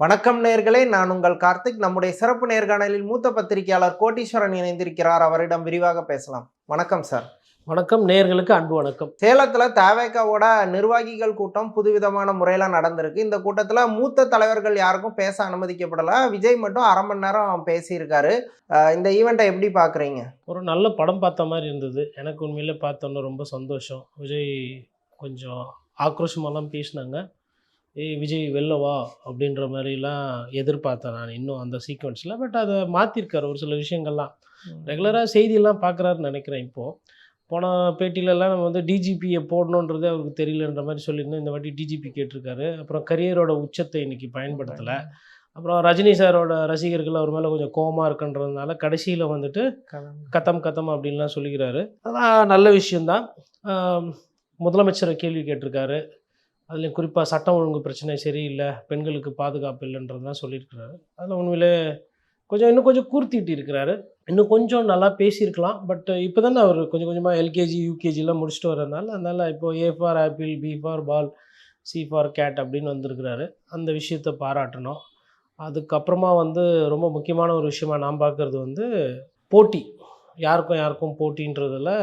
வணக்கம் நேர்களே நான் உங்கள் கார்த்திக். நம்முடைய சிறப்பு நேர்காணலில் மூத்த பத்திரிகையாளர் கோட்டீஸ்வரன் இணைந்திருக்கிறார். அவரிடம் விரிவாக பேசலாம். வணக்கம் சார். வணக்கம் நேயர்களுக்கு அன்பு வணக்கம். சேலத்துல தவேகாவோட நிர்வாகிகள் கூட்டம் புதுவிதமான முறையில நடந்திருக்கு. இந்த கூட்டத்துல மூத்த தலைவர்கள் யாருக்கும் பேச அனுமதிக்கப்படல. விஜய் மட்டும் அரை மணி நேரம் பேசியிருக்காரு. இந்த ஈவெண்ட்டை எப்படி பாக்குறீங்க? ஒரு நல்ல படம் பார்த்த மாதிரி இருந்தது. எனக்கு உண்மையிலே பார்த்தோன்னே ரொம்ப சந்தோஷம். விஜய் கொஞ்சம் ஆக்ரோஷமாலாம் பேசினாங்க. ஏய் விஜய் வெளில வா அப்படின்ற மாதிரிலாம் எதிர்பார்த்தேன் நான் இன்னும் அந்த சீக்வன்ஸில் பட் அதை மாற்றிருக்காரு ஒரு சில விஷயங்கள்லாம். ரெகுலராக செய்தியெல்லாம் பார்க்குறாருன்னு நினைக்கிறேன் இப்போது போன பேட்டிலெல்லாம் நம்ம வந்து டிஜிபியை போடணுன்றது அவருக்கு தெரியலன்ற மாதிரி சொல்லியிருந்தோம் இந்த வாட்டி டிஜிபி கேட்டிருக்காரு. அப்புறம் கரியரோட உச்சத்தை இன்னைக்கு பயன்படுத்தலை. அப்புறம் ரஜினி சாரோட ரசிகர்கள் அவர் மேலே கொஞ்சம் கோவமா இருக்குன்றதுனால கடைசியில் வந்துட்டு கத்தம் கத்தம் அப்படின்லாம் சொல்லிக்கிறாரு. அதெல்லாம் நல்ல விஷயந்தான் முதலமைச்சரை கேள்வி கேட்டிருக்காரு. அதுலேயும் குறிப்பாக சட்டம் ஒழுங்கு பிரச்சனை சரியில்லை பெண்களுக்கு பாதுகாப்பு இல்லைன்றதுலாம் சொல்லியிருக்கிறாரு. அதில் உண்மையிலே கொஞ்சம் இன்னும் கொஞ்சம் கூர்த்திட்டு இருக்கிறாரு. இன்னும் கொஞ்சம் நல்லா பேசியிருக்கலாம் பட் இப்போ தானே அவர் கொஞ்சம் கொஞ்சமாக எல்கேஜி யூகேஜிலாம் முடிச்சுட்டு வரதுனால அதனால் இப்போது A for apple B for ball C for cat அப்படின்னு வந்திருக்கிறாரு. அந்த விஷயத்தை பாராட்டணும். அதுக்கப்புறமா வந்து ரொம்ப முக்கியமான ஒரு விஷயமா நான் பார்க்குறது வந்து போட்டி. யாருக்கும் யாருக்கும் போட்டின்றதில்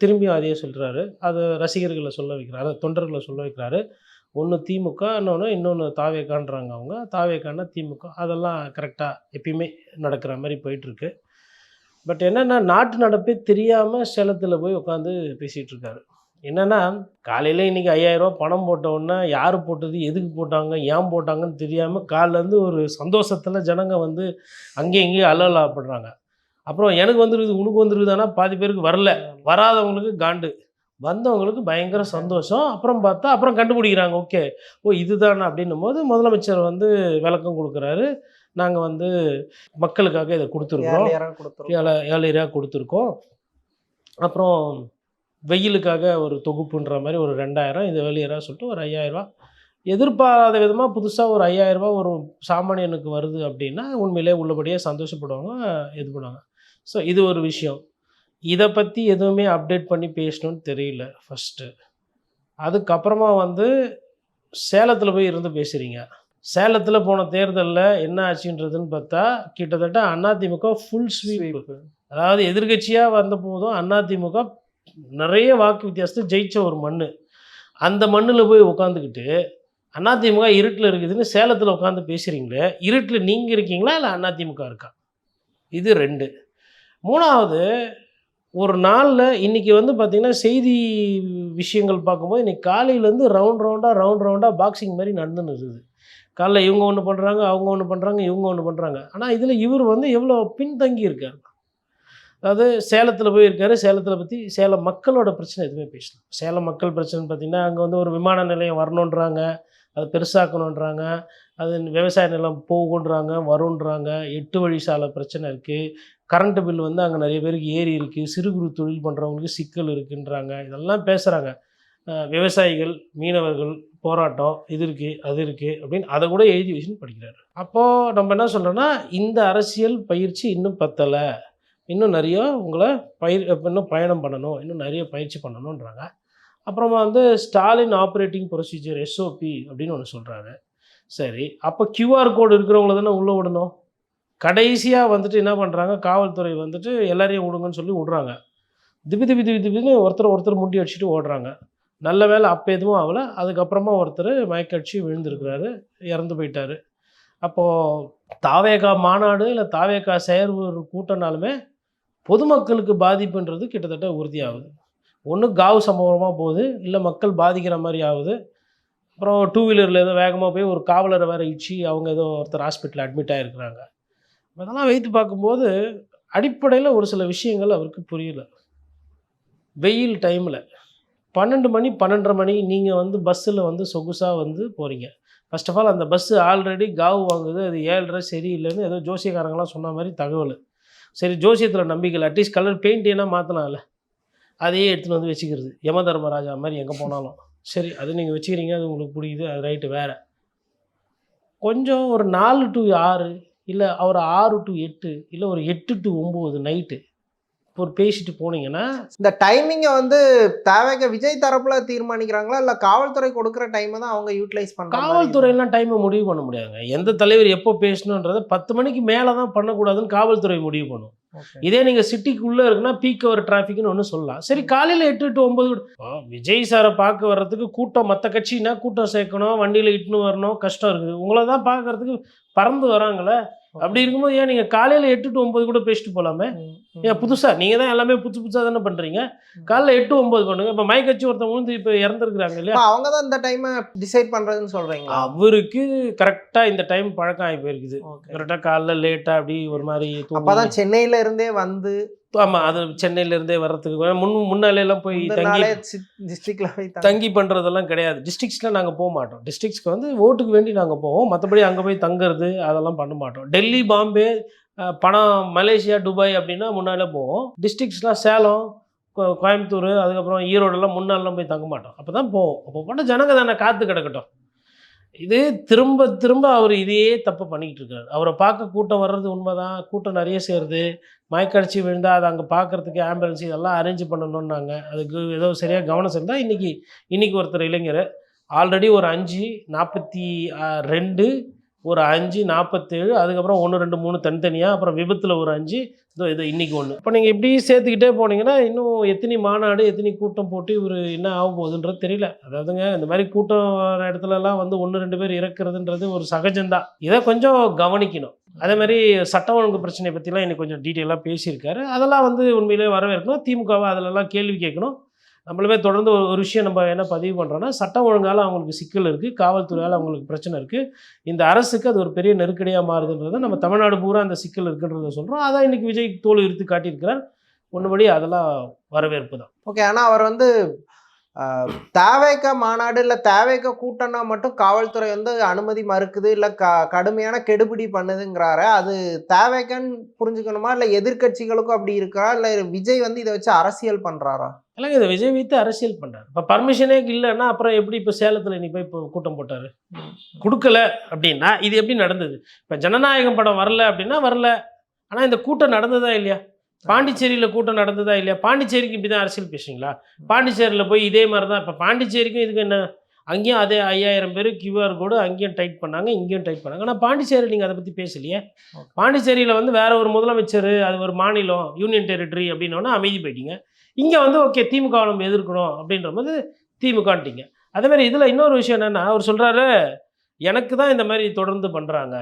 திரும்பியும் அதையே சொல்கிறாரு அதை ரசிகர்களை சொல்ல வைக்கிறாரு. தொண்டர்களை சொல்ல வைக்கிறாரு. ஒன்று திமுக இன்னொன்று இன்னொன்று தாவேக்கான்றாங்க அவங்க. தாவேக்கான்னா திமுக. அதெல்லாம் கரெக்டாக எப்பயுமே நடக்கிற மாதிரி போயிட்டுருக்கு. பட் என்னென்னா நாட்டு நடப்பே தெரியாமல் சேலத்தில் போய் உட்காந்து பேசிகிட்டு இருக்காரு. என்னென்னா காலையில் இன்றைக்கி ஐயாயிரரூபா பணம் போட்டவுடனே யார் போட்டது எதுக்கு போட்டாங்க ஏன் போட்டாங்கன்னு தெரியாமல் காலிலேருந்து ஒரு சந்தோஷத்தில் ஜனங்க வந்து அங்கேயும் இங்கேயும் அலலாப்படுறாங்க அப்புறம் எனக்கு வந்துருக்குது உனக்கு வந்துருக்குதானா பாதி பேருக்கு வரல. வராதவங்களுக்கு காண்டு. வந்தவங்களுக்கு பயங்கர சந்தோஷம். அப்புறம் பார்த்தா அப்புறம் கண்டுபிடிக்கிறாங்க ஓகே. ஓ இதுதானே அப்படின்னும் போது முதலமைச்சர் வந்து விளக்கம் கொடுக்குறாரு. நாங்கள் வந்து மக்களுக்காக இதை கொடுத்துருக்கோம். ஏழை ஏழையராக கொடுத்துருக்கோம். அப்புறம் வெயிலுக்காக ஒரு தொகுப்புன்ற மாதிரி ஒரு ரெண்டாயிரம் இது வெளியராக சொல்லிட்டு ஒரு ஐயாயிரரூபா எதிர்பாராத விதமாக புதுசாக ஒரு ஐயாயிரரூபா ஒரு சாமானியனுக்கு வருது அப்படின்னா உண்மையிலே உள்ளபடியே சந்தோஷப்படுவாங்க இது பண்ணுவாங்க. ஸோ இது ஒரு விஷயம். இதை பற்றி எதுவுமே அப்டேட் பண்ணி பேசணும்னு தெரியல ஃபஸ்ட்டு அதுக்கப்புறமா வந்து சேலத்தில் போய் இருந்து பேசுகிறீங்க சேலத்தில் போன தேர்தலில் என்ன ஆச்சுன்றதுன்னு பார்த்தா கிட்டத்தட்ட அதிமுக ஃபுல் ஸ்வீப் அதாவது எதிர்கட்சியாக வந்த போதும் அதிமுக நிறைய வாக்கு வித்தியாசத்தை ஜெயிச்ச ஒரு மண் அந்த மண்ணில் போய் உட்காந்துக்கிட்டு அதிமுக இருட்டில் இருக்குதுன்னு சேலத்தில் உட்காந்து பேசுகிறீங்களே இருட்டில் நீங்கள் இருக்கீங்களா இல்லை அதிமுக இருக்கா? இது ரெண்டு. மூணாவது ஒரு நாளில் இன்றைக்கி வந்து பார்த்திங்கன்னா செய்தி விஷயங்கள் பார்க்கும்போது இன்றைக்கி காலையிலேருந்து ரவுண்ட் ரவுண்டாக ரவுண்ட் ரவுண்டாக பாக்ஸிங் மாதிரி நடந்துன்னு இருக்குது. காலைல இவங்க ஒன்று பண்ணுறாங்க அவங்க ஒன்று பண்ணுறாங்க இவங்க ஒன்று பண்ணுறாங்க ஆனால் இதில் இவர் வந்து எவ்வளோ பின்தங்கி இருக்கார்? அதாவது சேலத்தில் போயிருக்காரு சேலத்தில் பற்றி சேலம் மக்களோட பிரச்சனை எதுவுமே பேசலாம் சேலம் மக்கள் பிரச்சனை பார்த்திங்கன்னா அங்கே வந்து ஒரு விமான நிலையம் வரணுன்றாங்க அதை பெருசாக்கணுன்றாங்க அது விவசாய நிலம் போகுன்றாங்க வருன்றாங்க எட்டு வழி சாலை பிரச்சனை இருக்குது கரண்ட்டு பில் வந்து அங்கே நிறைய பேருக்கு ஏறி இருக்குது சிறு குறு தொழில் பண்ணுறவங்களுக்கு சிக்கல் இருக்குன்றாங்க. இதெல்லாம் பேசுகிறாங்க விவசாயிகள் மீனவர்கள் போராட்டம் இது இருக்குது அது இருக்குது அப்படின்னு அதை கூட எழுதி வச்சுன்னு படிக்கிறாரு. அப்போது நம்ம என்ன சொல்கிறோன்னா இந்த அரசியல் பயிற்சி இன்னும் பத்தலை. இன்னும் நிறைய உங்களை பயிர் இன்னும் பயணம் பண்ணணும். இன்னும் நிறைய பயிற்சி பண்ணணுன்றாங்க அப்புறமா வந்து ஸ்டாலின் ஆப்ரேட்டிங் ப்ரொசீஜர் எஸ்ஓபி அப்படின்னு ஒன்று சொல்கிறாரு சரி அப்போ கியூஆர் கோடு இருக்கிறவங்கள தானே உள்ளே விடணும்? கடைசியாக வந்துட்டு என்ன பண்ணுறாங்க காவல்துறை வந்துட்டு எல்லாரையும் விடுங்கன்னு சொல்லி விடுறாங்க. திபி திபி திபி திபின்னு ஒருத்தர் ஒருத்தர் முட்டி அடிச்சுட்டு ஓடுறாங்க. நல்ல வேலை அப்போ எதுவும் ஆகலை. அதுக்கப்புறமா ஒருத்தர் மயக்கடிச்சு விழுந்திருக்கிறாரு. இறந்து போயிட்டார். அப்போது தாவேகா மாநாடு இல்லை தாவேகா செயற்வு கூட்டம்னாலுமே பொதுமக்களுக்கு பாதிப்புன்றது கிட்டத்தட்ட உறுதியாகுது. ஒன்று காவு சம்பவமாக போகுது. இல்லை மக்கள் பாதிக்கிற மாதிரி ஆகுது. அப்புறம் டூ வீலரில் ஏதோ வேகமாக போய் ஒரு காவலரை வேற இடிச்சு அவங்க ஏதோ ஒருத்தர் ஹாஸ்பிட்டலில் அட்மிட் ஆகிருக்கிறாங்க அதெல்லாம் வைத்து பார்க்கும்போது அடிப்படையில் ஒரு சில விஷயங்கள் அவருக்கு புரியல. வெயில் டைமில் பன்னெண்டு மணி பன்னெண்டரை மணி நீங்கள் வந்து பஸ்ஸில் வந்து சொகுசாக வந்து போகிறீங்க ஃபர்ஸ்ட் ஆஃப் ஆல் அந்த பஸ்ஸு ஆல்ரெடி காவு வாங்குது. அது ஏழ்ரை சரியில்லைன்னு ஏதோ ஜோசியக்காரங்களாம் சொன்ன மாதிரி தகவல். சரி ஜோசியத்தில் நம்பிக்கை அட்லீஸ்ட் கலர் பெயிண்ட் ஏன்னா மாற்றலாம்ல அதையே எடுத்துகிட்டு வந்து வச்சுக்கிறது. யம தர்மராஜா மாதிரி எங்கே போனாலும். சரி அது நீங்கள் வச்சுக்கிறீங்க அது உங்களுக்கு பிடிக்குது அது ரைட்டு வேறு. கொஞ்சம் ஒரு நாலு டு ஆறு இல்லை ஒரு ஆறு டு எட்டு இல்லை ஒரு எட்டு டு ஒம்பது நைட்டு ஒரு பேசிட்டு போனீங்கன்னா இந்த டைமிங்கை வந்து தேவைக்க விஜய் தரப்புல தீர்மானிக்கிறாங்களா? இல்ல காவல்துறை கொடுக்குற டைமை தான் அவங்க யூட்டிலைஸ் பண்றாங்க காவல்துறையெல்லாம் டைமை முடிவு பண்ண முடியாதுங்க. எந்த தலைவர் எப்போ பேசணுன்றதை பத்து மணிக்கு மேலே தான் பண்ணக்கூடாதுன்னு காவல்துறை முடிவு பண்ணும். இதே நீங்கள் சிட்டிக்குள்ளே இருக்குன்னா பீக் அவர் டிராஃபிக்னு ஒன்று சொல்லலாம். சரி காலையில் எட்டு டு ஒம்பது விஜய் சாரை பார்க்க வர்றதுக்கு கூட்டம் மற்ற கட்சினா கூட்டம் சேர்க்கணும் வண்டியில் இட்டுன்னு வரணும் கஷ்டம் இருக்குது. உங்களை தான் பார்க்கறதுக்கு பறந்து வராங்களே. அப்படி இருக்கும்போது ஏன் நீங்கள் காலையில் எட்டு டு ஒம்பது கூட பேசிட்டு போகலாமே ஏன் புதுசாக நீங்கள் தான் எல்லாமே புதுசு புதுசாக தானே பண்ணுறீங்க காலைல எட்டு ஒம்பது பண்ணுங்க. இப்போ மயக்கட்சி ஒருத்தன் விழுந்து இப்போ இறந்துருக்குறாங்க இல்லையா? அவங்க தான் இந்த டைமை டிசைட் பண்றதுன்னு சொல்றீங்களா? அவருக்கு கரெக்டாக இந்த டைம் பழக்கம் ஆகி போயிருக்குது. கரெக்டாக காலைல லேட்டாக அப்படி ஒரு மாதிரி அப்பதான் சென்னையில இருந்தே வந்து ஆமாம் அது சென்னையில இருந்தே வர்றதுக்கு முன் முன்னாலே எல்லாம் போய் தங்கி போய் தங்கி- பண்ணுறதெல்லாம் கிடையாது. டிஸ்ட்ரிக்ஸில் நாங்கள் போக மாட்டோம். டிஸ்ட்ரிக்ஸ்க்கு வந்து ஓட்டுக்கு வேண்டி நாங்கள் போவோம். மற்றபடி அங்கே போய் தங்குறது அதெல்லாம் பண்ண மாட்டோம். டெல்லி பாம்பே பணம் மலேசியா துபாய் அப்படின்னா முன்னாலே போவோம். டிஸ்ட்ரிக்ஸ்லாம் சேலம் கோயம்புத்தூர் அதுக்கப்புறம் ஈரோடெல்லாம் முன்னாலாம் போய் தங்க மாட்டோம். அப்போ தான் போவோம். அப்போ போட்டால் ஜனங்க தானே காத்து கிடக்கட்டும். இது திரும்ப திரும்ப அவர் இதையே தப்பு பண்ணிக்கிட்டு இருக்காரு. அவரை பார்க்க கூட்டம் வர்றது உண்மைதான். கூட்டம் நிறைய சேருது. மயக்கடிச்சு விழுந்தா அதை அங்கே பார்க்கறதுக்கு ஆம்புலன்ஸ் இதெல்லாம் அரேஞ்ச் பண்ணணும்னாங்க. அதுக்கு ஏதோ சரியாக கவனம் செலுத்தா இன்றைக்கி இன்றைக்கி ஒருத்தர் இளைஞர். ஆல்ரெடி ஒரு அஞ்சு நாற்பத்தி ரெண்டு ஒரு அஞ்சு நாற்பத்தேழு அதுக்கப்புறம் ஒன்று ரெண்டு மூணு தனித்தனியாக அப்புறம் விபத்தில் ஒரு அஞ்சு இதோ இது இன்றைக்கி ஒன்று இப்போ நீங்கள் இப்படி சேர்த்துக்கிட்டே போனீங்கன்னா இன்னும் எத்தனை மாநாடு எத்தனை கூட்டம் போட்டு இவர் என்ன ஆக போகுதுன்றது தெரியல. அதாவதுங்க இந்த மாதிரி கூட்டம் வர இடத்துலலாம் வந்து ஒன்று ரெண்டு பேர் இறக்குறதுன்றது ஒரு சகஜம்தான். இதை கொஞ்சம் கவனிக்கணும். அதே மாதிரி சட்ட ஒழுங்கு பிரச்சனை பற்றிலாம் இன்னைக்கு கொஞ்சம் டீட்டெயிலாக பேசியிருக்காரு. அதெல்லாம் வந்து உண்மையிலே வரவேற்கணும். திமுகவை அதிலெல்லாம் கேள்வி கேட்கணும். நம்மளுமே தொடர்ந்து ஒரு விஷயம் நம்ம என்ன பதிவு பண்ணுறோன்னா சட்டம் ஒழுங்கால அவங்களுக்கு சிக்கல் இருக்குது காவல்துறையால் அவங்களுக்கு பிரச்சனை இருக்குது இந்த அரசுக்கு அது ஒரு பெரிய நெருக்கடியாக மாறுதுன்றதை நம்ம தமிழ்நாடு பூரா அந்த சிக்கல் இருக்குன்றதை சொல்கிறோம் அதான் இன்னைக்கு விஜய் தோல் இருத்து காட்டியிருக்கிறார். ஒன்றுபடி அதெல்லாம் வரவேற்பு தான். ஓகே ஆனா அவர் வந்து தேவைக்க மாநாடு இல்ல தேவைக்க கூட்டம்னா மட்டும் காவல்துறை வந்து அனுமதி மறுக்குது இல்ல க கடுமையான கெடுபிடி பண்ணுதுங்கிறாரு அது தேவைக்கன்னு புரிஞ்சுக்கணுமா? இல்ல எதிர்க்கட்சிகளுக்கும் அப்படி இருக்கா? இல்ல விஜய் வந்து இதை வச்சு அரசியல் பண்றாரா? இல்லைங்க இதை விஜய் வைத்து அரசியல் பண்ணுறாரு இப்போ பர்மிஷனே இல்லைன்னா அப்புறம் எப்படி இப்போ சேலத்தில் நீ போய் இப்போ கூட்டம் போட்டார்? கொடுக்கல அப்படின்னா இது எப்படி நடந்தது? இப்போ ஜனநாயகம் படம் வரல அப்படின்னா வரல. ஆனால் இந்த கூட்டம் நடந்ததா இல்லையா? பாண்டிச்சேரியில் கூட்டம் நடந்ததா இல்லையா? பாண்டிச்சேரிக்கு இப்படி தான் அரசியல் பேசுறீங்களா? பாண்டிச்சேரியில் போய் இதே மாதிரி தான் இப்போ பாண்டிச்சேரிக்கும் இதுக்கு என்ன? அங்கேயும் அதே ஐயாயிரம் பேர் கியூஆர் கோடு அங்கேயும் டைட் பண்ணாங்க இங்கேயும் டைட் பண்ணாங்க. ஆனால் பாண்டிச்சேரி நீங்கள் அதை பற்றி பேசலையே. பாண்டிச்சேரியில் வந்து வேற ஒரு முதலமைச்சர் அது ஒரு மாநிலம் யூனியன் டெரிட்டரி அப்படின்னோன்னா அமைதி போயிட்டீங்க. இங்கே வந்து ஓகே திமுக நம்ம எதிர்க்கணும் அப்படின்ற போது திமுகன்ட்டிங்க. அதே மாதிரி இதில் இன்னொரு விஷயம் என்னென்னா அவர் சொல்கிறாரு எனக்கு தான் இந்த மாதிரி தொடர்ந்து பண்ணுறாங்க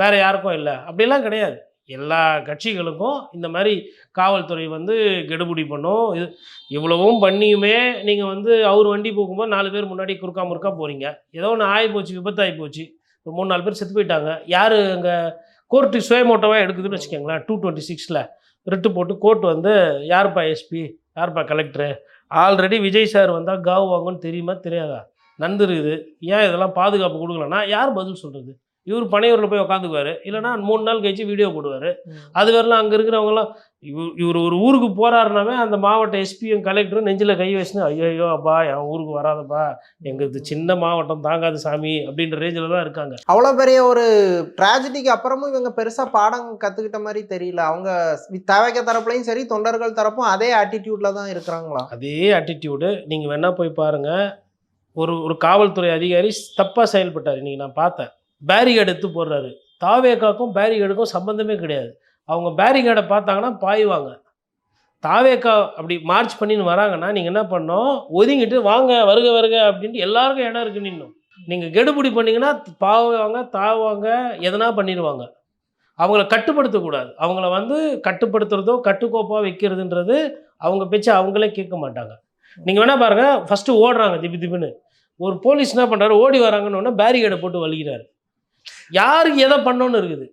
வேறு யாருக்கும் இல்லை. அப்படிலாம் கிடையாது. எல்லா கட்சிகளுக்கும் இந்த மாதிரி காவல்துறை வந்து கெடுபிடி பண்ணும். இது இவ்வளவும் பண்ணியுமே நீங்கள் வந்து அவர் வண்டி போகும்போது நாலு பேர் முன்னாடி குறுக்கா முறுக்கா போகிறீங்க ஏதோ ஒன்று ஆகி போச்சு விபத்தாகி போச்சு. ஒரு மூணு நாலு பேர் செத்து போயிட்டாங்க. யார் அங்கே கோர்ட்டு சுயமோட்டமாக எடுக்குதுன்னு வச்சுக்கோங்களேன் டூ டுவெண்ட்டி சிக்ஸில். ரிட்டு போட்டு கோர்ட் வந்து யாருப்பா எஸ்பி? யார்ப்பா கலெக்டரு ஆல்ரெடி விஜய் சார் வந்தால் காவு வாங்குன்னு தெரியுமா தெரியாதா? நந்து ஏன் இதெல்லாம் பாதுகாப்பு கொடுக்கலன்னா யார் பதில் சொல்கிறது இவர் பனையூரில் போய் உட்காந்துக்குவார் இல்லைன்னா மூணு நாள் கழிச்சு வீடியோ போடுவார். அது வரலாம் அங்கே இருக்கிறவங்களாம் இவர் இவர் ஒரு ஊருக்கு போகிறாருனாவே அந்த மாவட்ட எஸ்பியும் கலெக்டரும் நெஞ்சில் கை வச்சுன்னு ஐயோ அப்பா என் ஊருக்கு வராதப்பா. எங்களுக்கு சின்ன மாவட்டம் தாங்காது சாமி அப்படின்ற ரேஞ்சில் தான் இருக்காங்க. அவ்வளோ பெரிய ஒரு ட்ராஜடிக்கு அப்புறமும் இவங்க பெருசா பாடம் கத்துக்கிட்ட மாதிரி தெரியல. அவங்க தேவைக்க தரப்புலையும் சரி தொண்டர்கள் தரப்பும் அதே ஆட்டிடியூட்ல தான் இருக்கிறாங்களா? அதே ஆட்டிடியூடு நீங்கள் வேணால் போய் பாருங்கள் ஒரு ஒரு காவல்துறை அதிகாரி தப்பாக செயல்பட்டார். இன்றைக்கி நான் பார்த்தேன். பேரிகேட் எடுத்து போடுறாரு. தாவேக்காக்கும் பேரிகேடுக்கும் சம்மந்தமே கிடையாது. அவங்க பேரிகேடை பார்த்தாங்கன்னா பாய்வாங்க. தாவேக்கா அப்படி மார்ச் பண்ணின்னு வராங்கன்னா நீங்கள் என்ன பண்ணோம் ஒதுங்கிட்டு வாங்க வருக வருக அப்படின்ட்டு எல்லாருக்கும் இடம் இருக்கு நின்னும் நீங்கள் கெடுபிடி பண்ணிங்கன்னா பாவாங்க தாவாங்க எதனா பண்ணிடுவாங்க அவங்கள கட்டுப்படுத்தக்கூடாது. அவங்கள வந்து கட்டுப்படுத்துறதோ கட்டுக்கோப்பாக வைக்கிறதுன்றது அவங்க பேச்சு அவங்களே கேட்க மாட்டாங்க. நீங்கள் வேணால் பாருங்கள் ஃபஸ்ட்டு ஓடுறாங்க திபி திபின்னு. ஒரு போலீஸ் என்ன பண்ணுறாரு ஓடி வராங்கன்னு ஒன்று பேரிகேடை போட்டு வலிக்கிறாரு. யாருக்கு எதை பண்ணணும்னு இருக்குது?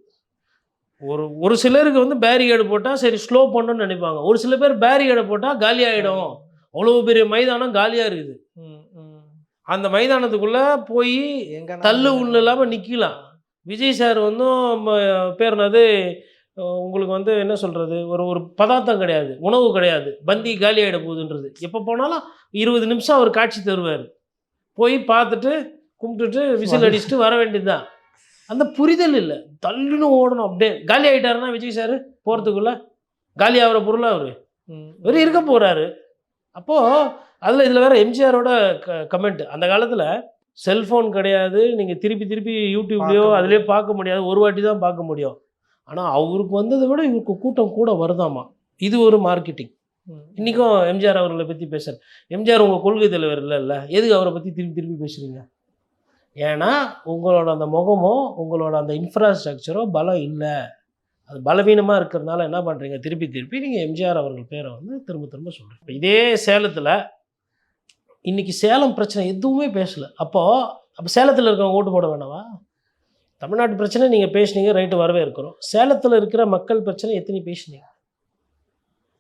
ஒரு ஒரு சிலருக்கு வந்து பேரிகேடு போட்டால் சரி ஸ்லோ பண்ணணும்னு நினைப்பாங்க. ஒரு சில பேர் பேரிகேடை போட்டால் காலி ஆகிடும் அவ்வளோ பெரிய மைதானம் காலியாக இருக்குது. அந்த மைதானத்துக்குள்ளே போய் எங்க தள்ளு உள்ள இல்லாமல் நிற்கலாம் விஜய் சார் வந்து பேர் என்னது? உங்களுக்கு வந்து என்ன சொல்கிறது ஒரு ஒரு பதார்த்தம் கிடையாது. உணவு கிடையாது. பந்தி காலி ஆகிட போகுதுன்றது. எப்போ போனாலும் இருபது நிமிஷம் அவர் காட்சி தருவார். போய் பார்த்துட்டு கும்பிட்டுட்டு விசில் அடிச்சுட்டு வர வேண்டியதுதான். அந்த புரிதல் இல்லை. தள்ளுன்னு ஓடணும். அப்படியே காலி ஆகிட்டாருன்னா விஜய் சார் போகிறதுக்குள்ள காலி ஆகிற பொருளா அவர். இவர் இருக்க போறாரு. அப்போ அதுல இதுல வேற எம்ஜிஆரோட கமெண்ட் அந்த காலத்துல செல்போன் கிடையாது. நீங்க திருப்பி திருப்பி யூடியூப்லயோ அதுலயே பார்க்க முடியாது. ஒரு வாட்டி தான் பார்க்க முடியும். ஆனா அவருக்கு வந்ததை விட இவருக்கு கூட்டம் கூட வருதாமா? இது ஒரு மார்க்கெட்டிங் இன்னைக்கும் எம்ஜிஆர் அவர்களை பத்தி பேசுறாரு எம்ஜிஆர் உங்க கொள்கை தலைவர் இல்லைல்ல? எதுக்கு அவரை பத்தி திருப்பி திருப்பி பேசுறீங்க? ஏன்னா உங்களோட அந்த முகமோ உங்களோட அந்த இன்ஃப்ராஸ்ட்ரக்சரோ பலம் இல்லை. அது பலவீனமாக இருக்கிறதுனால என்ன பண்ணுறீங்க திருப்பி திருப்பி நீங்கள் எம்ஜிஆர் அவர்கள் பேரை வந்து திரும்ப திரும்ப சொல்கிறீங்க இதே சேலத்தில் இன்றைக்கி சேலம் பிரச்சனை எதுவுமே பேசலை. அப்போது அப்போ சேலத்தில் இருக்கவங்க ஓட்டு போட வேணாவா? தமிழ்நாட்டு பிரச்சனை நீங்கள் பேசுனீங்க ரைட்டு வரவே இருக்கிறோம் சேலத்தில் இருக்கிற மக்கள் பிரச்சனை எத்தனை பேசுனீங்க?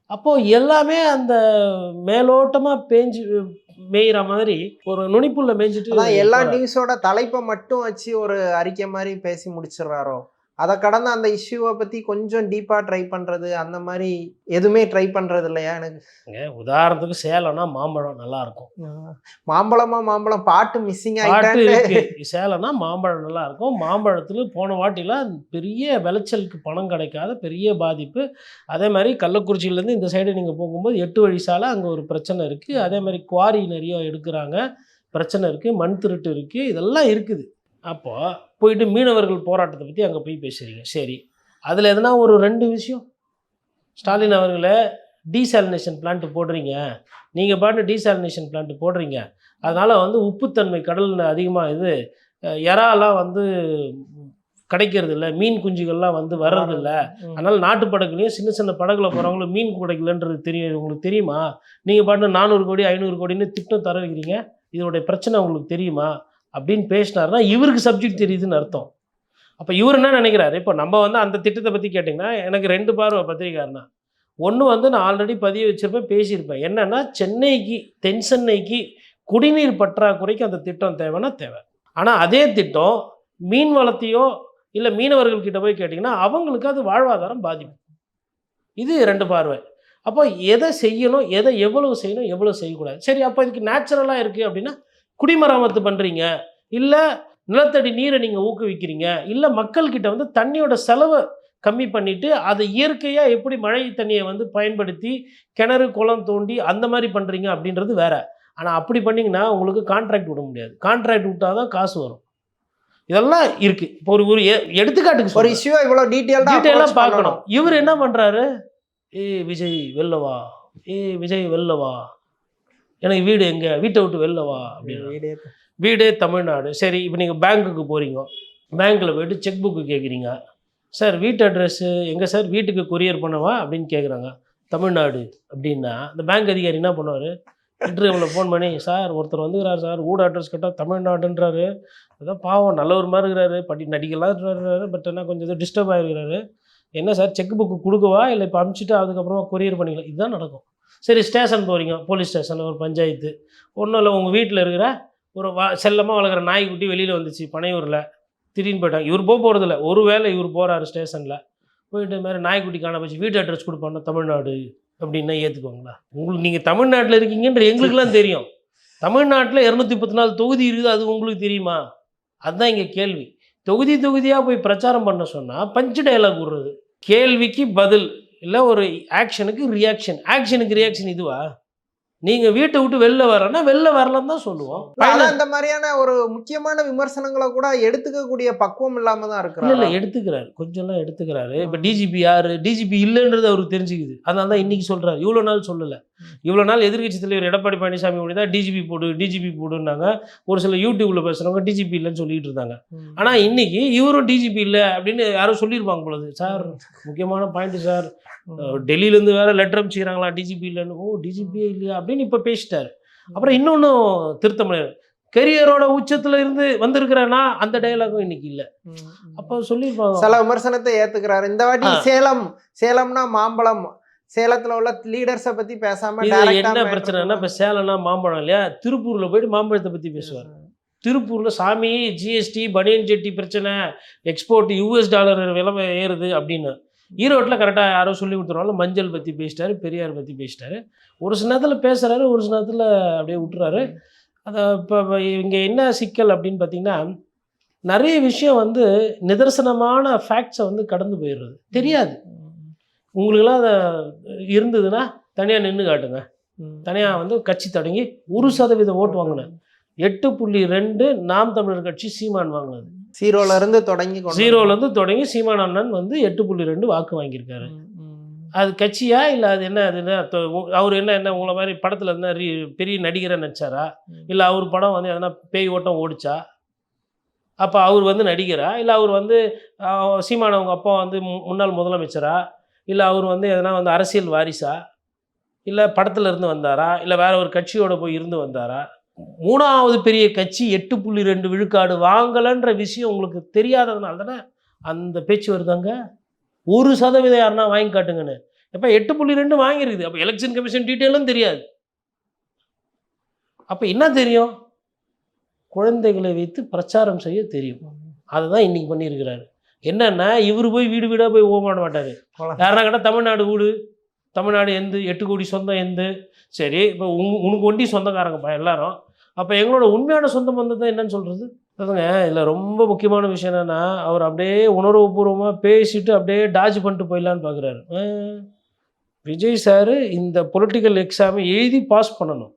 அப்போது எல்லாமே அந்த மேலோட்டமாக பேஞ்சு மேயிற மாதிரி ஒரு நுனிப்புள்ள மேய்ஞ்சிட்டு எல்லா. நியூஸோட தலைப்பை மட்டும் வச்சு ஒரு அறிக்கை மாதிரி பேசி முடிச்சிடுறாரோ அதை கடந்து அந்த இஷ்யூவை பத்தி கொஞ்சம் டீப்பா ட்ரை பண்றது அந்த மாதிரி எதுவுமே ட்ரை பண்றது இல்லையா எனக்கு? உதாரணத்துக்கு சேலம்னா மாம்பழம் நல்லா இருக்கும் மாம்பழமா மாம்பழம் பாட்டு மிஸ்ஸிங் இருக்கு. சேலம்னா மாம்பழம் நல்லா இருக்கும் மாம்பழத்துல போன வாட்டிலாம் பெரிய விளைச்சலுக்கு பணம் கிடைக்காத பெரிய பாதிப்பு. அதே மாதிரி கள்ளக்குறிச்சியிலேருந்து இந்த சைடு நீங்கள் போகும்போது எட்டு வழி சாலை அங்கே ஒரு பிரச்சனை இருக்குது அதே மாதிரி குவாரி நிறைய எடுக்கிறாங்க. பிரச்சனை இருக்குது மண் திருட்டு இருக்குது இதெல்லாம் இருக்குது. அப்போ போயிட்டு மீனவர்கள் போராட்டத்தை பற்றி அங்கே போய் பேசுகிறீங்க சரி. அதில் எதனா ஒரு ரெண்டு விஷயம்? ஸ்டாலின் அவர்களே டீசாலினேஷன் பிளான்ட் போடுறீங்க. நீங்கள் பாட்டு டீசாலினேஷன் பிளான்ட் போடுறீங்க. அதனால் வந்து உப்புத்தன்மை கடலில் அதிகமாக இது அஹ், இறாலாம் வந்து கிடைக்கிறது இல்லை. மீன் குஞ்சுகள்லாம் வந்து வர்றதில்ல. அதனால் நாட்டு படகுலையும் சின்ன சின்ன படகுல போகிறவங்களும் மீன் கிடைக்கலன்றது தெரியும் உங்களுக்கு தெரியுமா? நீங்கள் பாட்டு நானூறு கோடி ஐநூறு கோடின்னு திட்டம் தர வைக்கிறீங்க இதோடைய பிரச்சனை உங்களுக்கு தெரியுமா? அப்படின்னு பேசினார்னா இவருக்கு சப்ஜெக்ட் தெரியுதுன்னு அர்த்தம். அப்போ இவர் என்ன நினைக்கிறாரு? இப்போ நம்ம வந்து அந்த திட்டத்தை பற்றி கேட்டிங்கன்னா எனக்கு ரெண்டு பார்வை பத்திரிக்காருனா ஒன்று வந்து நான் ஆல்ரெடி பதிய வச்சிருப்பேன் பேசியிருப்பேன். என்னன்னா சென்னைக்கு தென் சென்னைக்கு குடிநீர் பற்றாக்குறைக்கு அந்த திட்டம் தேவைன்னா தேவை. ஆனால் அதே திட்டம் மீன் வளத்தையோ இல்லை மீனவர்கள்கிட்ட போய் கேட்டிங்கன்னா அவங்களுக்கு அது வாழ்வாதாரம் பாதிப்பு. இது ரெண்டு பார்வை. அப்போ எதை செய்யணும் எதை எவ்வளவு செய்யணும் எவ்வளோ செய்யக்கூடாது? சரி அப்போ இதுக்கு நேச்சுரலாக இருக்குது அப்படின்னா குடிமராமத்து பண்ணுறீங்க இல்லை நிலத்தடி நீரை நீங்கள் ஊக்குவிக்கிறீங்க இல்லை மக்கள்கிட்ட வந்து தண்ணியோட செலவை கம்மி பண்ணிட்டு அதை இயற்கையாக எப்படி மழை தண்ணியை வந்து பயன்படுத்தி கிணறு குளம் தோண்டி அந்த மாதிரி பண்ணுறீங்க அப்படின்றது வேற. ஆனால் அப்படி பண்ணீங்கன்னா உங்களுக்கு கான்ட்ராக்ட் விட முடியாது. கான்ட்ராக்ட் விட்டால் தான் காசு வரும். இதெல்லாம் இருக்கு. இப்போ ஒரு ஒரு எடுத்துக்காட்டுக்கு ஒரு சொல்றேன். இஷ்யூவை இவ்வளவு டீட்டெயில்டா டீட்டெயிலாக பார்க்கணும். இவர் என்ன பண்ணுறாரு ஏ விஜய் வெல்லவா? ஏ விஜய் வெல்லவா? எனக்கு வீடு எங்கே? வீட்டை விட்டு வெல்லவா அப்படின்னு. வீடே தமிழ்நாடு. சரி இப்போ நீங்கள் பேங்க்குக்கு போகிறீங்க பேங்க்கில் போயிட்டு செக் புக்கு கேட்குறீங்க சார் வீட்டு அட்ரஸ்ஸு எங்கே சார்? வீட்டுக்கு கொரியர் பண்ணவா அப்படின்னு கேட்குறாங்க தமிழ்நாடு அப்படின்னா இந்த பேங்க் அதிகாரி என்ன பண்ணுவார்? இன்டர்வியூவில் ஃபோன் பண்ணி சார் ஒருத்தர் வந்துக்கிறார் சார். ஊட அட்ரஸ் கேட்டால் தமிழ்நாடுன்றாரு. அதான் பாவம் நல்லவர் மாதிரி இருக்கிறாரு. படி நடிக்கலாம் இருக்கிறாரு பட் ஆனால் கொஞ்சம் இது டிஸ்டர்ப் ஆகிருக்கிறாரு என்ன சார் செக் புக்கு கொடுக்கவா? இல்லை இப்போ அமுச்சிட்டு அதுக்கப்புறமா கொரியர் பண்ணிக்கலாம். இதுதான் நடக்கும். சரி ஸ்டேஷன் போகிறீங்க போலீஸ் ஸ்டேஷன் ஒரு பஞ்சாயத்து. ஒன்றும் இல்லை உங்கள் வீட்டில் இருக்கிற ஒரு வா செல்லமாக வளர்க்குற நாய்க்குட்டி வெளியில் வந்துச்சு பனையூரில். திடீர்னு போயிட்டாங்க. இவர் போக போகிறதில்ல ஒரு வேளை இவர் போகிறாரு ஸ்டேஷனில். போயிட்டு இது மாதிரி நாய்க்குட்டி காண போச்சு. வீட்டு அட்ரஸ் கொடுப்பாங்க தமிழ்நாடு அப்படின்னா ஏற்றுக்குவாங்களா உங்களுக்கு நீங்கள் தமிழ்நாட்டில் இருக்கீங்கன்ற எங்களுக்குலாம் தெரியும். தமிழ்நாட்டில் இரநூத்தி பத்து நாலு தொகுதி இருக்குது அது உங்களுக்கு தெரியுமா? அதுதான் இங்கே கேள்வி. தொகுதி தொகுதியாக போய் பிரச்சாரம் பண்ண சொன்னால் பஞ்சு டயலாக் விடுறது. கேள்விக்கு பதில். இல்லை ஒரு ஆக்ஷனுக்கு ரியாக்ஷன் ஆக்ஷனுக்கு ரியாக்ஷன் இதுவா? நீங்கள் வீட்டை விட்டு வெளில வரேன்னா வெளில வரலன்னு தான் சொல்லுவோம். ஆனா இந்த மாதிரியான ஒரு முக்கியமான விமர்சனங்களை கூட எடுத்துக்கக்கூடிய பக்குவம் இல்லாம தான் இல்லை இல்லை இருக்கிறாரு எடுத்துக்கிறாரு. கொஞ்சம்லாம் எடுத்துக்கிறாரு. இப்போ டிஜிபி யார்? டிஜிபி இல்லைன்றது அவருக்கு தெரிஞ்சுக்குது. அதனால தான் இன்னைக்கு சொல்கிறாரு இவ்வளோ நாள் சொல்லலை. இவ்வளோ நாள் எதிர்க்கட்சி தலைவர் எடப்பாடி பழனிசாமி கூட தான் டிஜிபி போடு டிஜிபி போடுன்னாங்க. ஒரு சில யூடியூப்ல பேசுகிறவங்க டிஜிபி இல்லைன்னு சொல்லிட்டு இருந்தாங்க. ம். ஆனால் இன்னைக்கு இவரும் டிஜிபி இல்லை அப்படின்னு யாரோ சொல்லியிருப்பாங்க பொழுது சார் முக்கியமான பாயிண்ட் சார். டெல்லியிலேருந்து வேற லெட்டர் அனுப்பிச்சிக்கிறாங்களா? டிஜிபி இல்லைன்னு. ஓ டிஜிபியே இல்லையா? அப்படின்னு இப்போ பேசிட்டாரு. அப்புறம் இன்னொன்றும் திருத்தம் கெரியரோட உச்சத்துல இருந்து வந்திருக்கிறேன்னா அந்த டயலாகும் இன்னைக்கு இல்லை. அப்போ சொல்லியிருப்பாங்க. சில விமர்சனத்தை ஏத்துக்கிறாரு. இந்த வாட்டி. சேலம் சேலம்னா மாம்பழம். சேலத்துல உள்ள லீடர்ஸ பத்தி பேசாம என்ன பிரச்சனைனா இப்போ சேலம்னா மாம்பழம் இல்லையா? திருப்பூர்ல போயிட்டு மாம்பழத்தை பத்தி பேசுவார். திருப்பூர்ல சாமி ஜிஎஸ்டி பனியன் ஜெட்டி பிரச்சனை எக்ஸ்போர்ட் யூஎஸ் டாலர் விலை ஏறுது அப்படின்னு. ஈரோட்டில் கரெக்டாக யாரோ சொல்லி கொடுத்துருவாங்க மஞ்சள் பற்றி பேசிட்டாரு பெரியார் பற்றி பேசிட்டாரு. ஒரு சில நேரத்தில் பேசுகிறாரு ஒரு சில நேரத்தில் அப்படியே விட்டுறாரு. அதை இப்போ இங்கே என்ன சிக்கல் அப்படின்னு பார்த்தீங்கன்னா நிறைய விஷயம் வந்து நிதர்சனமான ஃபேக்ட்ஸை வந்து கடந்து போயிடுறது. தெரியாது. உங்களுக்கெல்லாம் அதை இருந்ததுன்னா தனியாக நின்று காட்டுங்க. தனியாக வந்து கட்சி தொடங்கி ஒரு சதவீத ஓட்டு வாங்கினேன். எட்டு புள்ளி ரெண்டு நாம் தமிழர் கட்சி சீமான் வாங்கினது. ஜீரோல இருந்து தொடங்கி கொண்டு ஜீரோலேருந்து தொடங்கி சீமான் அண்ணன் வந்து எட்டு புள்ளி ரெண்டு வாக்கு வாங்கியிருக்காரு. அது கட்சியா இல்லை அது என்ன அது என்ன அவர் என்ன என்ன உங்களை மாதிரி படத்தில் என்ன பெரிய நடிகரை நடிச்சாரா. இல்லை அவர் படம் வந்து எதனா பேய் ஓட்டம் ஓடிச்சா? அப்போ அவர் வந்து நடிகரா? இல்லை அவர் வந்து ஆஹ், சீமான் அவங்க அப்பா வந்து முன்னாள் முதலமைச்சரா? இல்லை அவர் வந்து எதனா வந்து அரசியல் வாரிசா? இல்லை படத்துல இருந்து வந்தாரா? இல்லை வேற ஒரு கட்சியோட போய் இருந்து வந்தாரா? மூணாவது பெரிய கட்சி எட்டு புள்ளி ரெண்டு விழுக்காடு வாங்கலைன்ற விஷயம் உங்களுக்கு தெரியாததுனால தானே அந்த பேச்சு வருதாங்க? ஒரு சதவீதம் யாருன்னா வாங்கி காட்டுங்கன்னு. எப்போ எட்டு புள்ளி ரெண்டு வாங்கியிருக்குது அப்போ எலெக்ஷன் கமிஷன் டீட்டெயிலும் தெரியாது. அப்போ என்ன தெரியும்? குழந்தைகளை வைத்து பிரச்சாரம் செய்ய தெரியும். அதை தான் இன்னைக்கு பண்ணியிருக்கிறாரு. என்னன்னா இவர் போய் வீடு வீடாக போய் ஓமாட மாட்டார். யாருன்னா கேட்டால் தமிழ்நாடு வீடு. தமிழ்நாடு எந்து? எட்டு கோடி சொந்தம் எந்து? சரி இப்போ உன் உனக்கு ஒண்டி சொந்தக்காரங்கப்பா எல்லாரும். அப்போ எங்களோட உண்மையான சொந்த பந்தத்தை என்னன்னு சொல்கிறது அதுங்க இதில் ரொம்ப முக்கியமான விஷயம் என்னென்னா அவர் அப்படியே உணர்வுபூர்வமாக பேசிட்டு அப்படியே டாஜ் பண்ணிட்டு போயிடலான்னு பார்க்குறாரு விஜய் சார் இந்த பொலிட்டிக்கல் எக்ஸாமை எழுதி பாஸ் பண்ணணும்.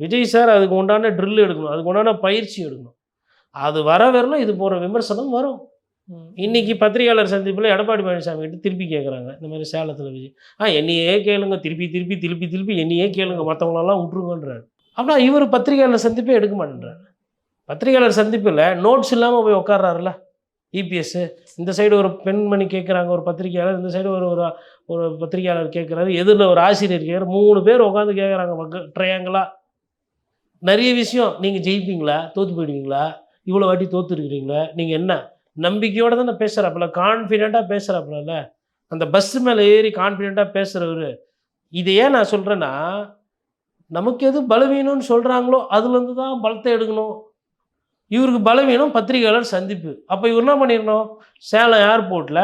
விஜய் சார் அதுக்கு உண்டான ட்ரில் எடுக்கணும். அதுக்கு உண்டான பயிற்சி எடுக்கணும். அது வர வரலும் இது போகிற விமர்சனம் வரும். இன்றைக்கி இன்னைக்கு பத்திரிகையாளர் சந்திப்பில் எடப்பாடி பழனிசாமி கிட்ட திருப்பி கேட்குறாங்க இந்த மாதிரி சேலத்தில் விஜய் ஆ என்னையே கேளுங்க. திருப்பி திருப்பி திருப்பி திருப்பி என்னையே கேளுங்க. மற்றவங்களெல்லாம் விட்ருங்கன்றாரு அப்படின்னா இவர் பத்திரிகையாளர் சந்திப்பே எடுக்க மாட்டேன்றாரு. பத்திரிகையாளர் சந்திப்பில் நோட்ஸ் இல்லாமல் போய் உட்கார்றாருல இபிஎஸ் இந்த சைடு ஒரு பெண்மணி கேட்குறாங்க ஒரு பத்திரிகையாளர். இந்த சைடு ஒரு ஒரு ஒரு பத்திரிகையாளர் கேட்குறாரு எதிரில் ஒரு ஆசிரியர் கேட்குறாரு மூணு பேர் உட்காந்து கேட்குறாங்க மக்கள். ட்ரையாங்களா நிறைய விஷயம். நீங்கள் ஜெயிப்பீங்களா? தோற்று போயிடுவீங்களா? இவ்வளோ வாட்டி தோற்றுருக்கிறீங்களா நீங்கள் என்ன? நம்பிக்கையோடு தானே பேசுகிறாப்புல கான்ஃபிடெண்ட்டாக பேசுகிறாப்புல அந்த பஸ் மேலே ஏறி கான்ஃபிடெண்ட்டாக பேசுகிறவர் இதை ஏன் நான் சொல்கிறேன்னா நமக்கு எது பலவீனம்னு சொல்கிறாங்களோ அதுலேருந்து தான் பலத்தை எடுக்கணும். இவருக்கு பலவீனம் பத்திரிகையாளர் சந்திப்பு. அப்போ இவர் என்ன பண்ணிடணும் சேலம் ஏர்போர்ட்டில்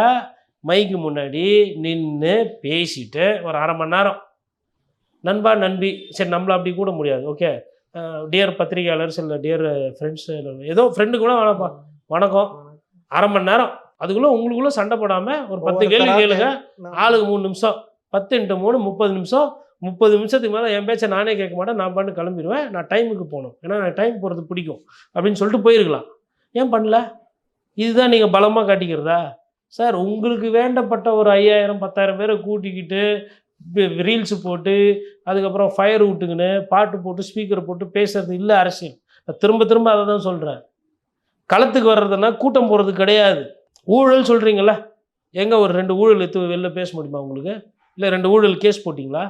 மைக்கு முன்னாடி நின்று பேசிட்டு ஒரு அரை மணி நேரம். நண்பா நண்பி சரி நம்மளை அப்படி கூட முடியாது ஓகே டியர் பத்திரிகையாளர் சில டியர் ஃப்ரெண்ட்ஸ் ஏதோ ஃப்ரெண்டு கூட வணக்கம் வணக்கம். அரை மணி நேரம். அதுக்குள்ளே உங்களுக்குள்ள சண்டை போடாமல் ஒரு பத்து கேள்வி கேளுங்க. நான் ஆளுக்கு மூணு நிமிஷம். பத்து இன்ட்டு மூணு முப்பது நிமிஷம். முப்பது நிமிஷத்துக்கு மேலே என் பேச்சை நானே கேட்க மாட்டேன். நான் பண்ணி கிளம்பிடுவேன். நான் டைமுக்கு போகணும். ஏன்னா எனக்கு டைம் போகிறது பிடிக்கும். அப்படின்னு சொல்லிட்டு போயிருக்கலாம். ஏன் பண்ணல? இதுதான் நீங்கள் பலமாக காட்டிக்கிறதா? சார் உங்களுக்கு வேண்டப்பட்ட ஒரு ஐயாயிரம் பத்தாயிரம் பேரை கூட்டிக்கிட்டு ரீல்ஸு போட்டு அதுக்கப்புறம் ஃபயர் விட்டுக்கின்னு பாட்டு போட்டு ஸ்பீக்கர் போட்டு பேசுறது இல்லை அரசியல். நான் திரும்ப திரும்ப அதை தான் சொல்கிறேன் களத்துக்கு வர்றதுன்னா கூட்டம் போகிறது கிடையாது. ஊழல் சொல்கிறீங்களா எங்கே ஒரு ரெண்டு ஊழல் எடுத்து வெளில பேச முடியுமா உங்களுக்கு? இல்லை ரெண்டு ஊழல் கேஸ் போட்டிங்களா?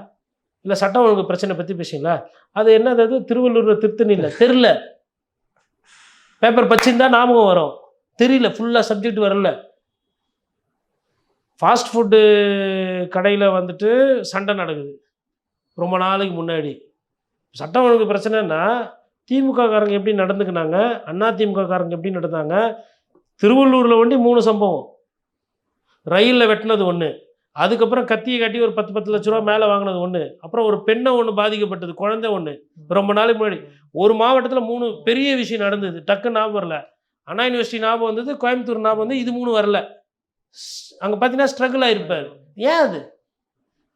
இல்லை சட்டம் ஒழுங்கு பிரச்சனை பற்றி பேசுங்களா அது என்னது அது? திருவள்ளூரில் திருத்தணியில் தெரில பேப்பர் பச்சிருந்தா ஞாபகம் வரும். தெரியல. ஃபுல்லாக சப்ஜெக்ட் வரல. ஃபாஸ்ட் ஃபுட்டு கடையில் வந்துட்டு சண்டை நடக்குது. ரொம்ப நாளைக்கு முன்னாடி. சட்டம் ஒழுங்கு பிரச்சனைன்னா திமுக காரங்க எப்படி நடந்துக்கினாங்க? அண்ணா திமுக காரங்க எப்படி நடந்தாங்க? திருவள்ளூரில் வண்டி மூணு சம்பவம். ரயிலில் வெட்டினது ஒன்று அதுக்கப்புறம் கத்தியை காட்டி ஒரு பத்து பத்து லட்ச ரூபா மேலே வாங்கினது ஒன்று அப்புறம் ஒரு பெண்ணை ஒன்று பாதிக்கப்பட்டது குழந்தை ஒன்று ரொம்ப நாளைக்கு முன்னாடி. ஒரு மாவட்டத்தில் மூணு பெரிய விஷயம் நடந்தது. டக்கு ஞாபகம் வரல. அண்ணா யூனிவர்சிட்டி ஞாபகம் வந்தது கோயம்புத்தூர் ஞாபகம் வந்து இது மூணு வரல. அங்கே பார்த்தீங்கன்னா ஸ்ட்ரகிள் ஆகிருப்பார் ஏன் அது?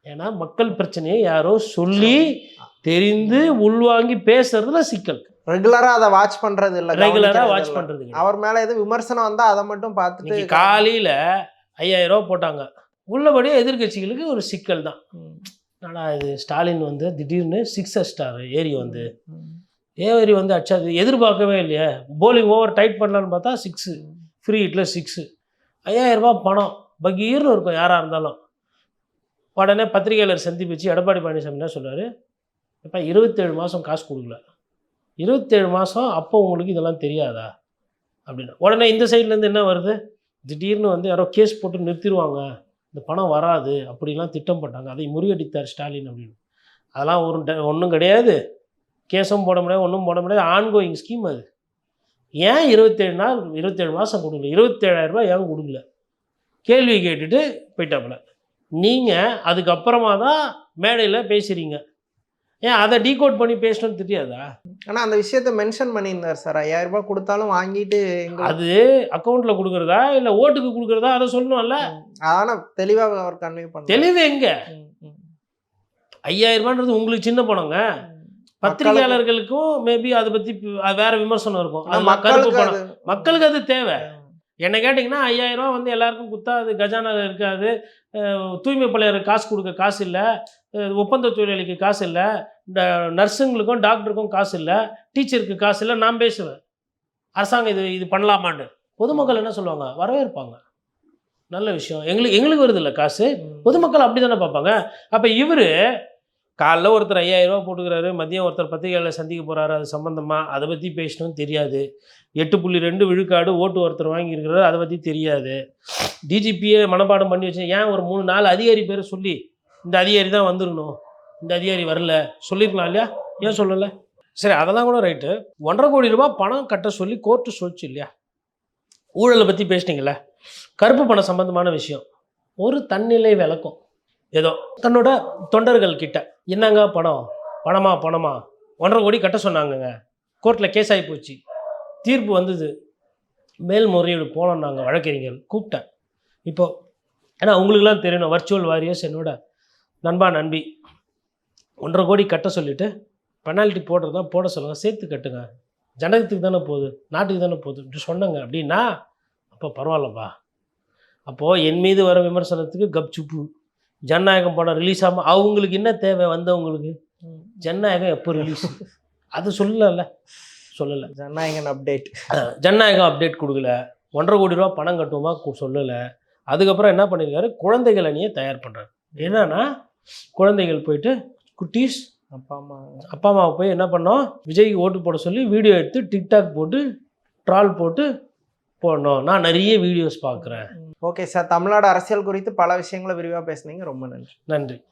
ஏன்னா மக்கள் பிரச்சனையை யாரோ சொல்லி தெரிந்து உள்வாங்கி பேசுறதுல சிக்கல். ரெகுலரா அதை வாட்ச் பண்றது இல்ல ரெகுலராக வாட்ச். பண்ணுறது அவர் மேல எதுவும் விமர்சனம் வந்தா அதை மட்டும் பார்த்துட்டு காலையில் ஐயாயிரம் ரூபா போட்டாங்க. உள்ளபடியே எதிர்க்கட்சிகளுக்கு ஒரு சிக்கல் தான். ஆனால் இது ஸ்டாலின் வந்து திடீர்னு சிக்ஸ் ஸ்டார் ஏரி வந்து. ஏரி வந்து அச்சா அது எதிர்பார்க்கவே இல்லையே. போலிங் ஓவர் டைட் பண்ணலான்னு பார்த்தா சிக்ஸு ஃப்ரீ ஹிட்டில் சிக்ஸு ஐயாயிரம் ரூபாய் பணம் பகீர்னு இருக்கும் யாராக இருந்தாலும். உடனே பத்திரிகையாளர் சந்திப்பு வச்சு எடப்பாடி பழனிசாமி என்ன சொல்றாரு? இப்போ இருபத்தேழு மாதம் காசு கொடுக்கல. இருபத்தேழு மாதம் அப்போ உங்களுக்கு இதெல்லாம் தெரியாதா? அப்படின்னு. உடனே இந்த சைட்லேருந்து என்ன வருது? திடீர்னு வந்து யாரோ கேஸ் போட்டு நிறுத்திடுவாங்க. இந்த பணம் வராது அப்படிலாம் திட்டம் போட்டாங்க. அதை முறியடித்தார் ஸ்டாலின் அப்படின்னு. அதெல்லாம் ஒரு ஒன்றும் கிடையாது. கேஸும் போட முடியாது ஒன்றும் போட முடியாது. ஆன்கோயிங் ஸ்கீம் அது. ஏன் இருபத்தேழு நாள் இருபத்தேழு மாதம் கொடுக்கல? இருபத்தேழாயிரரூபா ஏன் கொடுக்கல? கேள்வி கேட்டுட்டு போயிட்டாப்புல. நீங்கள் அதுக்கப்புறமா தான் மேடையில் பேசுகிறீங்க ஏன் அதை டீகோட் பண்ணி பேசணும்னு தெரியாதா? ஆனா அந்த விஷயத்த மென்ஷன் பண்ணியிருந்தார் சார். ஐயாயிரம் ரூபாய் கொடுத்தாலும் வாங்கிட்டு அது அக்கௌண்ட்டில் கொடுக்குறதா? இல்லை ஓட்டுக்கு கொடுக்குறதா? அதை சொல்லணும்ல. ம், ஆனா தெளிவா அவர் கன்வே பண்ண தெளிவு எங்க? ஐயாயிரம் ரூபான்றது உங்களுக்கு சின்ன பணங்க. பத்திரிகையாளர்களுக்கும் மேபி அதை பற்றி வேற விமர்சனம் இருக்கும். அது கருப்பு மக்களுக்கு பணம். அது மக்களுக்கு அது தேவை. என்ன கேட்டிங்கன்னா ஐயாயிரம் ரூபா வந்து எல்லாருக்கும் குத்தாது கஜானால இருக்காது. அஹ் தூய்மை பணியாளருக்கு காசு கொடுக்க காசு இல்லை. ஒப்பந்த தொழிலாளிக்கு காசு இல்லை. இந்த நர்ஸுங்களுக்கும் டாக்டருக்கும் காசு இல்லை. டீச்சருக்கு காசு இல்லை. நான் பேசுவேன். அரசாங்கம் இது இது பண்ணலாமான்னு பொதுமக்கள் என்ன சொல்லுவாங்க? வரவேற்பாங்க. நல்ல விஷயம். எங்களுக்கு எங்களுக்கு வருது இல்லை காசு. பொதுமக்கள் அப்படி தானே பார்ப்பாங்க. அப்போ இவர் காலைல ஒருத்தர் ஐயாயிரம் ரூபா போட்டுக்கிறாரு. மதியம் ஒருத்தர் பத்திரிகையாளர் சந்திக்க போகிறாரு அது சம்மந்தமாக அதை பற்றி பேசணும்னு தெரியாது. எட்டு புள்ளி ரெண்டு விழுக்காடு ஓட்டு ஒருத்தர் வாங்கியிருக்கிறாரு. அதை பற்றி தெரியாது. டிஜிபியே மனப்பாடம் பண்ணி வச்சு ஏன் ஒரு மூணு நாலு அதிகாரி பேரை சொல்லி இந்த அதிகாரி தான் வந்துருக்கணும் இந்த அதிகாரி வரல சொல்லியிருக்கலாம் இல்லையா? ஏன் சொல்லலை? சரி அதெல்லாம் கூட ரைட்டு. ஒன்றரை கோடி ரூபாய் பணம் கட்ட சொல்லி கோர்ட்டு சொல்லிச்சு இல்லையா? ஊழலை பற்றி பேசினீங்களே கருப்பு பணம் சம்பந்தமான விஷயம். ஒரு தன்னிலை விளக்கம். ஏதோ தன்னோட தொண்டர்கள் கிட்ட என்னங்க பணம்? பணமா பணமா? ஒன்றரை கோடி கட்ட சொன்னாங்கங்க. கோர்ட்டில் கேஸ் ஆகி போச்சு. தீர்ப்பு வந்தது. மேல்முறையீடு போனோம் நாங்கள் வழக்கறிஞர் கூப்பிட்டேன். இப்போ ஏன்னா உங்களுக்குலாம் தெரியணும் வர்ச்சுவல் வாரியர்ஸ் என்னோட நண்பா நண்பி. ஒன்றரை கோடி கட்ட சொல்லிவிட்டு பெனால்ட்டி போடுறது தான் போட சொல்லுங்கள் சேர்த்து கட்டுங்க. ஜனகத்துக்கு தானே போகுது நாட்டுக்கு தானே போகுது சொன்னாங்க. அப்படின்னா அப்போ பரவாயில்லப்பா. அப்போது என் மீது வர விமர்சனத்துக்கு கப்சுப்பு ஜனநாயகம் படம் ரிலீஸ் ஆகாமல் அவங்களுக்கு என்ன தேவை வந்தவங்களுக்கு? ஜனநாயகம் எப்போ ரிலீஸ் அது சொல்லல. சொல்லலை. ஜனநாயகன் அப்டேட் ஜனநாயகம் அப்டேட் கொடுக்கல. ஒன்றரை கோடி ரூபா பணம் கட்டுமா கு- சொல்லலை. அதுக்கப்புறம் என்ன பண்ணியிருக்காரு குழந்தைகள் அணியை தயார் பண்ணுறாரு என்னன்னா குழந்தைகள் போயிட்டு குட்டீஸ் அப்பா அம்மா. அப்பா அம்மாவை போய் என்ன பண்ணோம்? விஜய்க்கு ஓட்டு போட சொல்லி வீடியோ எடுத்து டிக்டாக் போட்டு ட்ரால் போட்டு போடணும் நான் நிறைய வீடியோஸ் பார்க்குறேன். ஓகே சார் தமிழ்நாடு அரசியல் குறித்து பல விஷயங்களை விரிவாக பேசுனீங்க. ரொம்ப நன்றி. நன்றி.